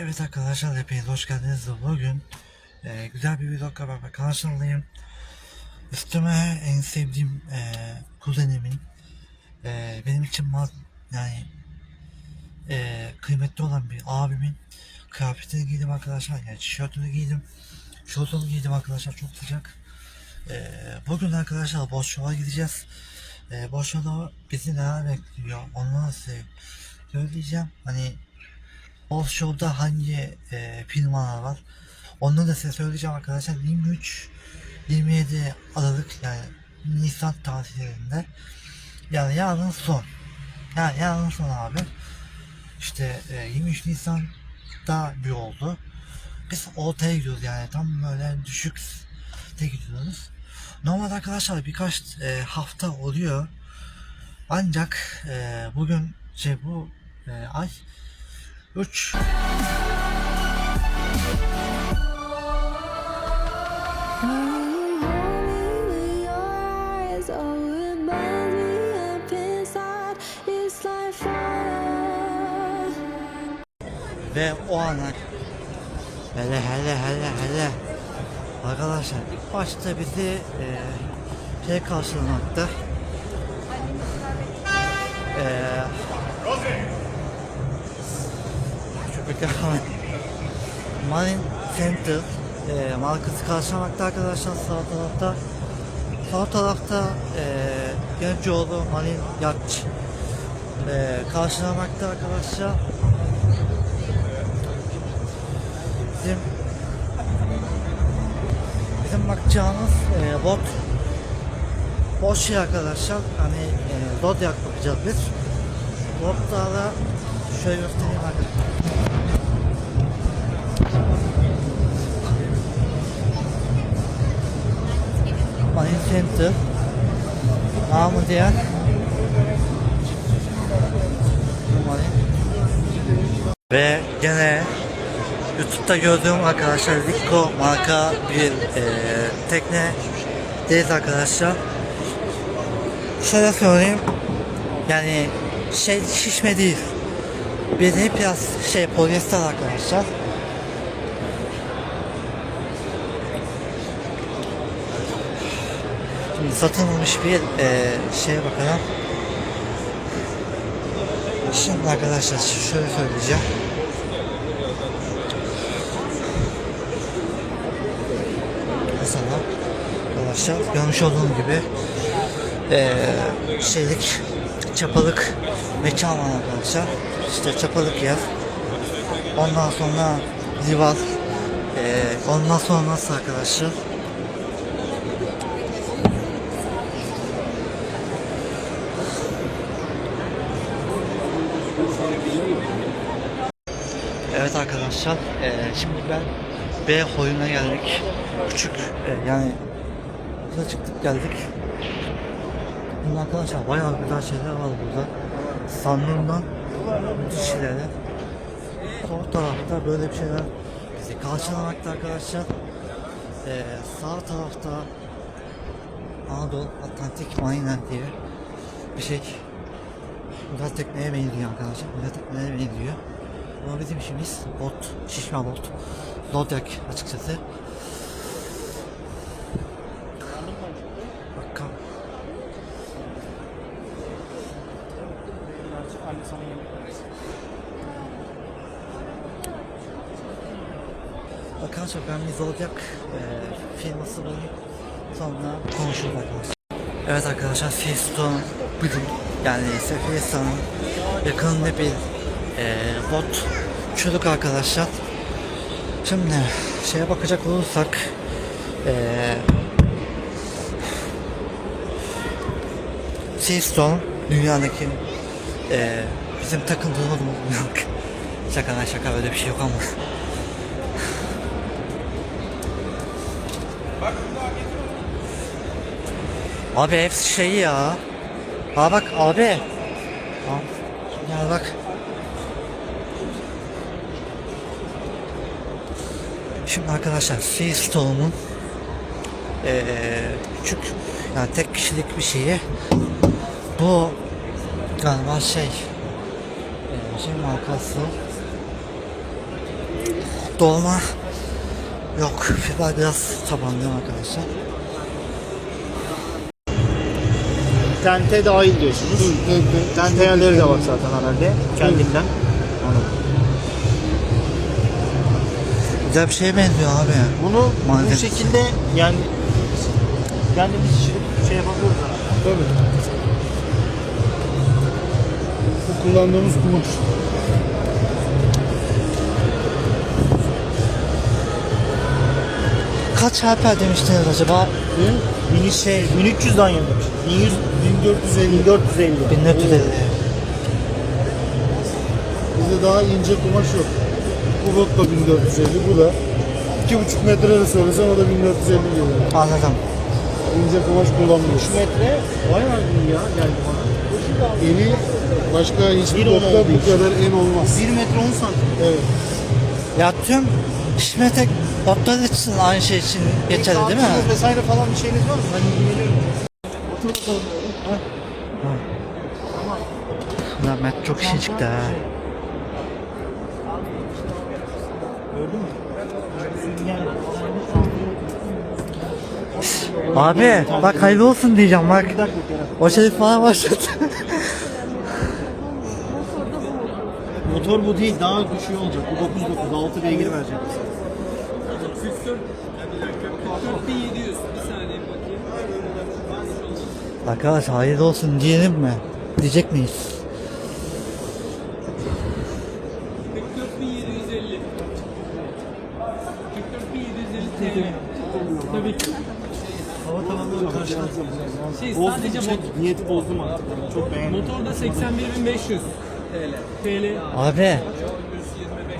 Evet arkadaşlar hepiniz hoş geldiniz. Bugün e, güzel bir vlogla beraber karşınızdayım. Üstüme en sevdiğim e, kuzenimin e, benim için ma- yani e, kıymetli olan bir abimin kıyafetini giydim arkadaşlar. Yani tişörtünü giydim. Şortunu giydim arkadaşlar çok sıcak. E, bugün arkadaşlar Boşluğa gideceğiz. E, Boşluğa bizi neler bekliyor onları size söyleyeceğim. Hani Off Show'da hangi e, firmalar var? Onları da size söyleyeceğim arkadaşlar. 23 27 Aralık yani Nisan tarihlerinde yani yarın son. Yani yarın son abi. İşte e, 23 Nisan'da bir oldu. Biz ortaya gidiyoruz yani tam böyle düşük de gidiyoruz. Normalde arkadaşlar birkaç e, hafta oluyor. Ancak e, bugün şey bu e, ay 3 ve o ana hele hele hele hele. Arkadaşlar başta bizi e, şey karşılamakta e, bir Marine Center e, markası karşılamakta arkadaşlar sağ tarafta. Sağ tarafta e, Gencoğlu Marine Yacht. E, karşılamakta arkadaşlar. Bizim bizim bakacağımız e, bot boş şey arkadaşlar. Hani e, Zodiac bakacağız biz. Botlarda şöyle göstereyim arkadaşlar Marine Center namı diğer ve gene YouTube'da gördüğüm arkadaşlar Rico marka bir e, tekne değil arkadaşlar. Şöyle söyleyeyim. Yani şey şişme değil. Bir de biraz şey polyester arkadaşlar. Şimdi satılmış bir e, şeye bakalım. Şimdi arkadaşlar şöyle söyleyeceğim. Mesela arkadaşlar görmüş olduğunuz gibi eee şeylik çapalık mekan var arkadaşlar. İşte çapalık yer. Ondan sonra livar. Eee ondan sonra nasıl arkadaşlar? Arkadaşlar, eee, şimdi ben B oyuna geldik. Küçük, e, yani burada çıktık geldik. Şimdi arkadaşlar bayağı güzel şeyler var burada. Sandığımdan müthiş şeyler. Sol tarafta böyle bir şeyler bizi karşılamakta arkadaşlar. Eee, sağ tarafta Anadolu Atlantik Marine diye bir şey. Biraz tekneye benziyor arkadaşlar. Biraz tekneye benziyor. Ama bizim işimiz bot, şişme bot. Zodiac açıkçası. Bakalım. Arkadaşlar ben bir Zodiac e, firması bulayım. Sonra konuşuruz arkadaşlar. Evet arkadaşlar Fiestone Blue yani Fiesta'nın yakınında bir e, bot çocuk arkadaşlar. Şimdi şeye bakacak olursak e, Seastone dünyadaki e, bizim takıldığımız yok. Şaka lan şaka öyle bir şey yok ama. Abi hepsi şey ya. Aa bak abi. Aa, gel bak. Şimdi arkadaşlar Seastone'un ee, küçük yani tek kişilik bir şeyi bu galiba şey ee, şey markası Doğma yok. Fiber biraz tabanlıyım arkadaşlar. Tente dahil diyorsunuz. Tente yerleri de var zaten herhalde. Kendinden. Anladım. Güzel bir şeye benziyor abi. Bunu bu şekilde yani kendimiz şişirip şey yapabiliyoruz herhalde. Tabii. Bu kullandığımız kumaş. Kaç harper demiştiniz acaba? Mini şey 1300'den yemiş. 1100 1450. 1450. 1450. Bizde daha ince kumaş yok. Bu bot da 1450, bu da 2,5 metre de söylesem o da 1450 geliyor. Anladım. İnce kumaş kullanmıyoruz. 3 metre bayağı iyi ya geldi bana. Eni başka hiçbir Bir on botta olduğu bu için. kadar en olmaz. 1 metre 10 santim. Evet. Ya tüm İşmetek botlar için aynı şey için geçerli değil mi? Altınız Vesaire falan bir şeyiniz var mı? Ben ilgileniyorum. Otur bakalım. Ha. Mert çok şey çıktı ha. Gördün mü? Yani Abi bak hayırlı olsun diyeceğim bak. bir. O şey falan başladı. Motor bu değil daha düşüğü olacak. Bu 9.9 6 beygir verecek. Arkadaş hayırlı olsun diyelim mi? Diyecek miyiz? 44.750 44.750 TL Tabii ki Hava tavanları karşıladı. Şey Bozdum sadece çok mot- niyeti bozdum artık. Çok beğendim. motorda 81.500 TL TL Abi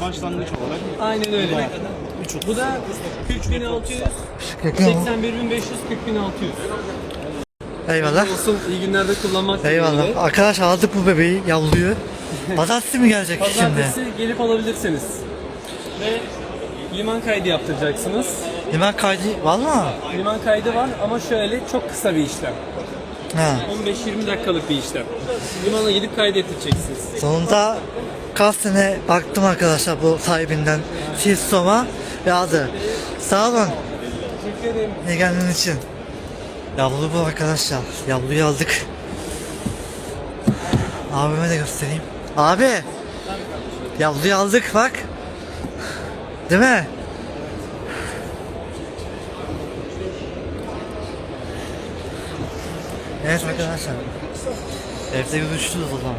Başlangıç olarak Aynen öyle Bu da 40.600 yakın mı? 81.500 40.600 Eyvallah. Olsun iyi günlerde kullanmak Eyvallah. dileğiyle. Arkadaş aldık bu bebeği yavluyu. Pazartesi mi gelecek şimdi? Pazartesi gelip alabilirsiniz Ve liman kaydı yaptıracaksınız Liman kaydı valla. Liman kaydı var ama şöyle çok kısa bir işlem Ha. 15-20 dakikalık bir işlem Limana gidip kaydettireceksiniz Sonunda kaç sene baktım arkadaşlar bu sahibinden Silstom'a ve adı. Sağ olun. Teşekkür ederim İyi geldiğiniz için. Yavru bu arkadaşlar. Yavruyu aldık. Abime de göstereyim. Abi. Yavruyu aldık bak. Değil mi? Evet arkadaşlar. Evde görüşürüz o zaman.